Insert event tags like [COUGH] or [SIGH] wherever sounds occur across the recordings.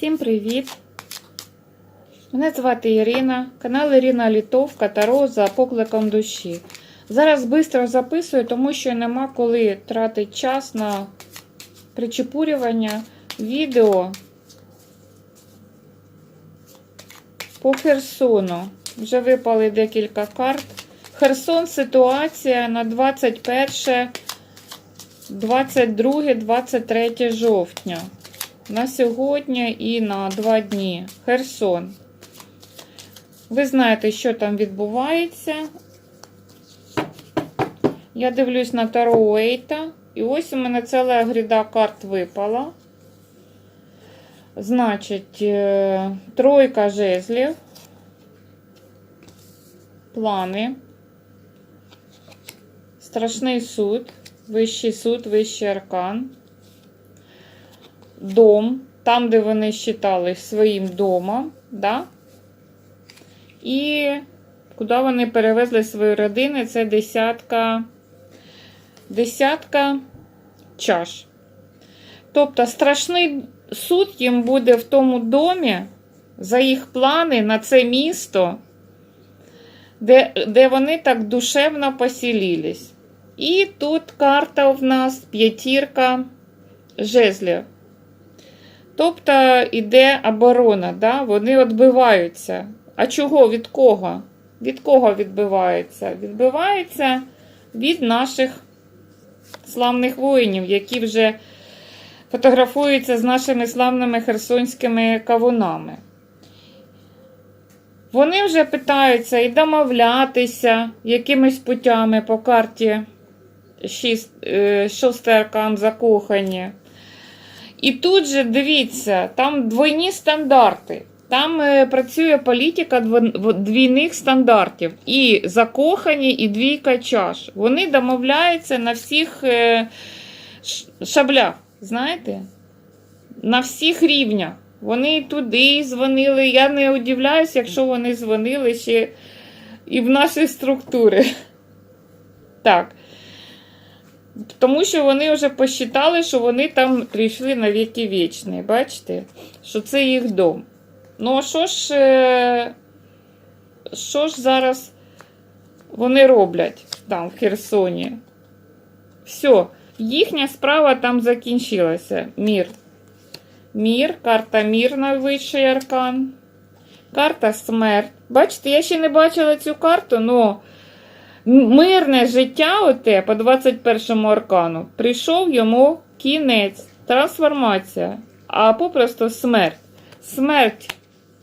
Всім привіт! Мене звати Ірина, канал Ірина Літовка Таро за покликом душі. Зараз швидко записую, тому що нема коли тратити час на причепурювання відео по Херсону. Вже випали декілька карт. Херсон ситуація на 21, 22, 23 жовтня. На сьогодні і на два дні. Херсон. Ви знаєте, що там відбувається. Я дивлюсь на Таро Уейта. І ось у мене ціла гріда карт випала. Значить, е, тройка жезлів. Плани. Страшний суд. Вищий суд, вищий аркан дом, там, де вони вважали своїм домом, да? і куди вони перевезли свої родини, це десятка, десятка чаш. Тобто страшний суд їм буде в тому домі за їх плани на це місто, де, де вони так душевно посілілись. І тут карта в нас п'ятірка жезлів. Тобто йде оборона, да? вони відбиваються. А чого? Від кого? Від кого відбиваються? Відбиваються від наших славних воїнів, які вже фотографуються з нашими славними херсонськими кавунами. Вони вже питаються і домовлятися якимись путями по карті 6, 6 аркан закохані. І тут же дивіться, там двойні стандарти. Там е, працює політика двійних стандартів. І закохані, і двійка чаш. Вони домовляються на всіх е, шаблях, знаєте? На всіх рівнях. Вони туди дзвонили. Я не удивляюсь, якщо вони дзвонили ще і в наші структури. [LAUGHS] Так. Тому що вони вже посчитали, що вони там прийшли на віки вічні. Бачите? Що це їх дом. Ну, а що ж, е, що ж зараз вони роблять там, в Херсоні? Все, їхня справа там закінчилася. Мір. Мір, карта мір найвищий аркан. Карта смерть. Бачите, я ще не бачила цю карту, але мирне життя, оте по 21 аркану, прийшов йому кінець, трансформація, а попросту смерть. Смерть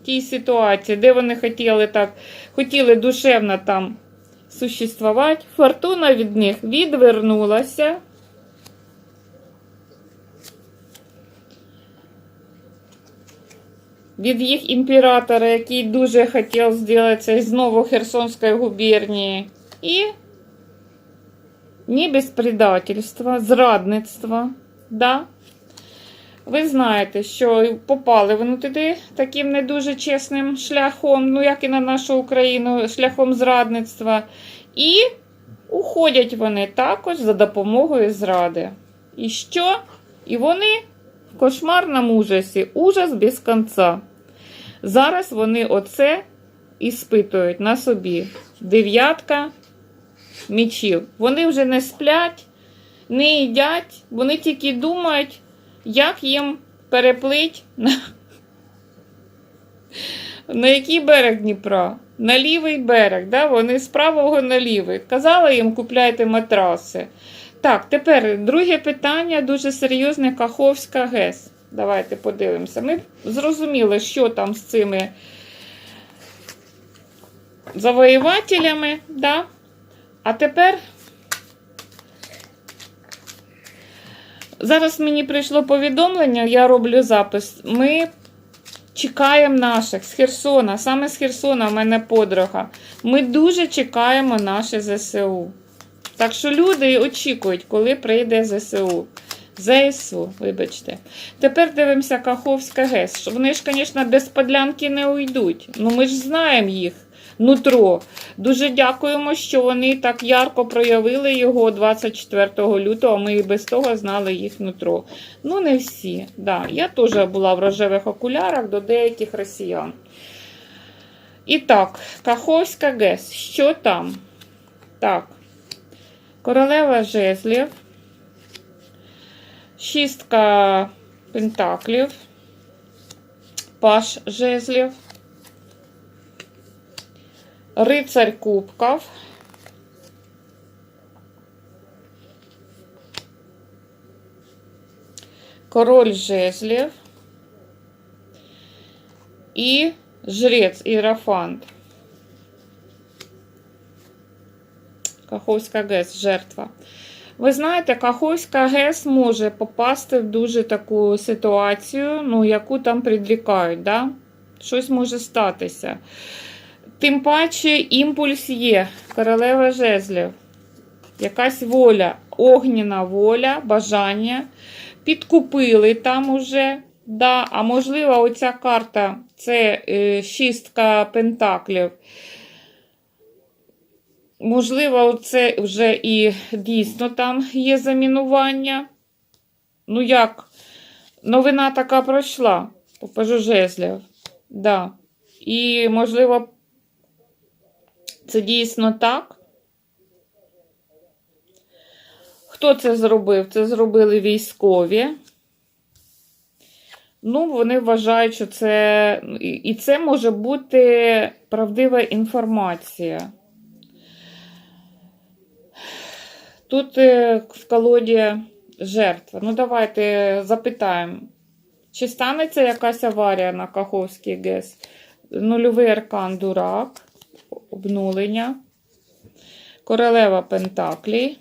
в тій ситуації, де вони хотіли так, хотіли душевно там существувати. Фортуна від них відвернулася. Від їх імператора, який дуже хотів зробити це знову Херсонської губернії. І ні без предательства, зрадництва. Да? Ви знаєте, що попали вони туди таким не дуже чесним шляхом, ну як і на нашу Україну, шляхом зрадництва. І уходять вони також за допомогою зради. І що? І вони в кошмарному ужасі, ужас без кінця. Зараз вони оце іспитують на собі. Дев'ятка мічів. Вони вже не сплять, не їдять, вони тільки думають, як їм переплить на, на який берег Дніпра? На лівий берег. Да? Вони з правого на лівий. Казала їм, купляйте матраси. Так, тепер друге питання дуже серйозне Каховська ГЕС. Давайте подивимося. Ми зрозуміли, що там з цими завоювателями. Да? А тепер зараз мені прийшло повідомлення, я роблю запис. Ми чекаємо наших з Херсона, саме з Херсона в мене подруга. Ми дуже чекаємо наше ЗСУ. Так що люди очікують, коли прийде ЗСУ. ЗСУ, вибачте. Тепер дивимося Каховська ГЕС. Вони ж, звісно, без подлянки не уйдуть. Ну ми ж знаємо їх. нутро. Дуже дякуємо, що вони так ярко проявили його 24 лютого. Ми і без того знали їх нутро. Ну, не всі. Да, Я теж була в рожевих окулярах до деяких росіян. І так, Каховська ГЕС. Що там? Так. Королева жезлів. Шістка пентаклів. Паш жезлів. Рицарь кубків. Король жезлів. І жрець Іерофант. Каховська ГЕС жертва. Ви знаєте, Каховська ГЕС може попасти в дуже таку ситуацію, ну, яку там предрікають. Да? Щось може статися. Тим паче імпульс є, королева жезлів. Якась воля, огняна воля, бажання. Підкупили там уже. Да, А можливо, оця карта це е, шістка пентаклів. Можливо, це вже і дійсно там є замінування. Ну, як? Новина така пройшла по пажу. Да. І, можливо, це дійсно так. Хто це зробив? Це зробили військові. Ну, вони вважають, що це. І це може бути правдива інформація. Тут е, в колоді жертва. Ну, давайте запитаємо, чи станеться якась аварія на Каховській ГЕС? Нульовий аркан дурак, обнулення, королева Пентаклі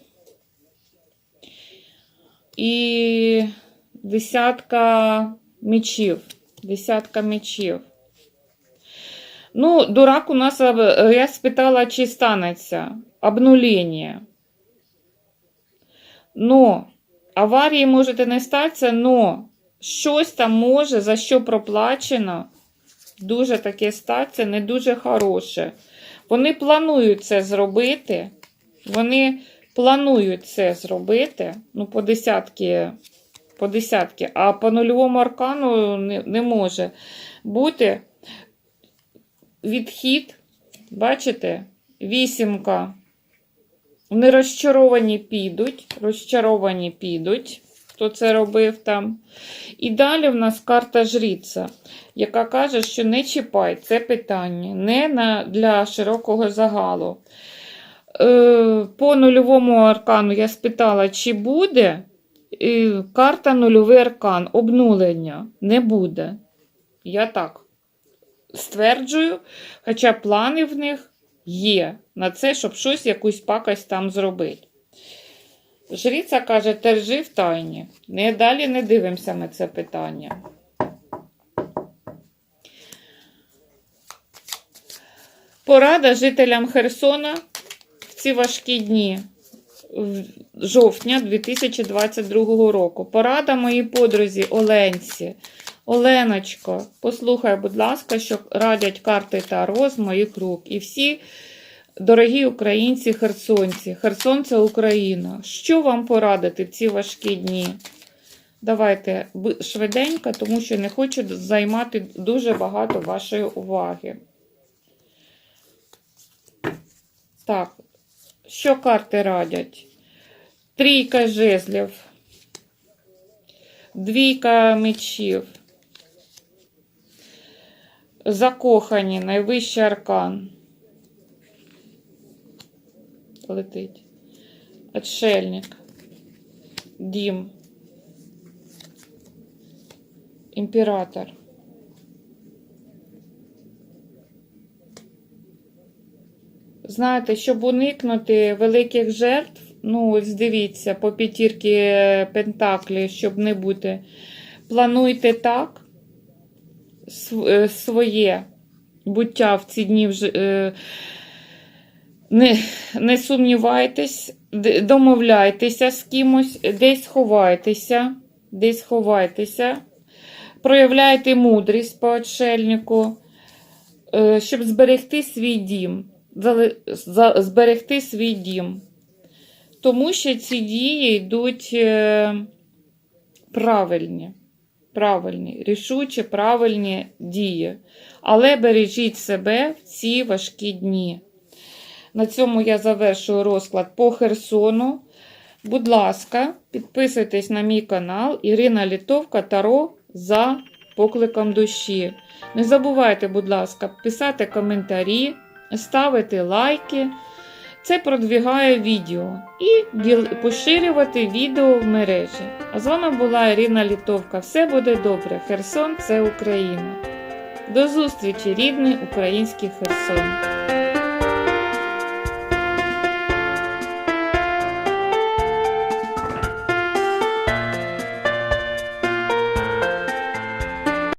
і десятка мечів. Десятка мечів. Ну, дурак у нас, я спитала, чи станеться обнулення. Но аварії можете не статися, но щось там може, за що проплачено, дуже таке статися, не дуже хороше. Вони планують це зробити. Вони планують це зробити. Ну, по десятки, по десятки, а по нульовому аркану не, не може бути відхід. Бачите? Вісімка. Вони розчаровані підуть, розчаровані підуть, хто це робив там. І далі в нас карта жріця, яка каже, що не чіпай це питання, не на, для широкого загалу. Е, По нульовому аркану я спитала, чи буде е, карта нульовий аркан, обнулення. Не буде. Я так стверджую, хоча плани в них є на це, щоб щось, якусь пакость там зробити. Жриця каже, держи в тайні. Не далі не дивимося на це питання. Порада жителям Херсона в ці важкі дні в жовтня 2022 року. Порада моїй подрузі Оленці. Оленочко, послухай, будь ласка, що радять карти Таро з моїх рук. І всі дорогі українці, херсонці, Херсон це Україна. Що вам порадити в ці важкі дні? Давайте швиденько, тому що не хочу займати дуже багато вашої уваги. Так, що карти радять? Трійка жезлів, двійка мечів, закохані, найвищий аркан. Летить. Отшельник. Дім. Імператор. Знаєте, щоб уникнути великих жертв, ну, ось дивіться, по п'ятірки Пентаклі, щоб не бути. Плануйте так своє буття в ці дні е, Не, не сумнівайтесь, домовляйтеся з кимось, десь ховайтеся, десь ховайтеся, проявляйте мудрість по отшельнику. е, щоб зберегти свій дім. Зберегти свій дім. Тому що ці дії йдуть е, правильні. Правильні, рішучі, правильні дії. Але бережіть себе в ці важкі дні. На цьому я завершую розклад по Херсону. Будь ласка, підписуйтесь на мій канал Ірина Літовка Таро за покликом душі. Не забувайте, будь ласка, писати коментарі, ставити лайки. Це продвігає відео і поширювати відео в мережі. А з вами була Ірина Літовка. Все буде добре. Херсон це Україна. До зустрічі, рідний український Херсон.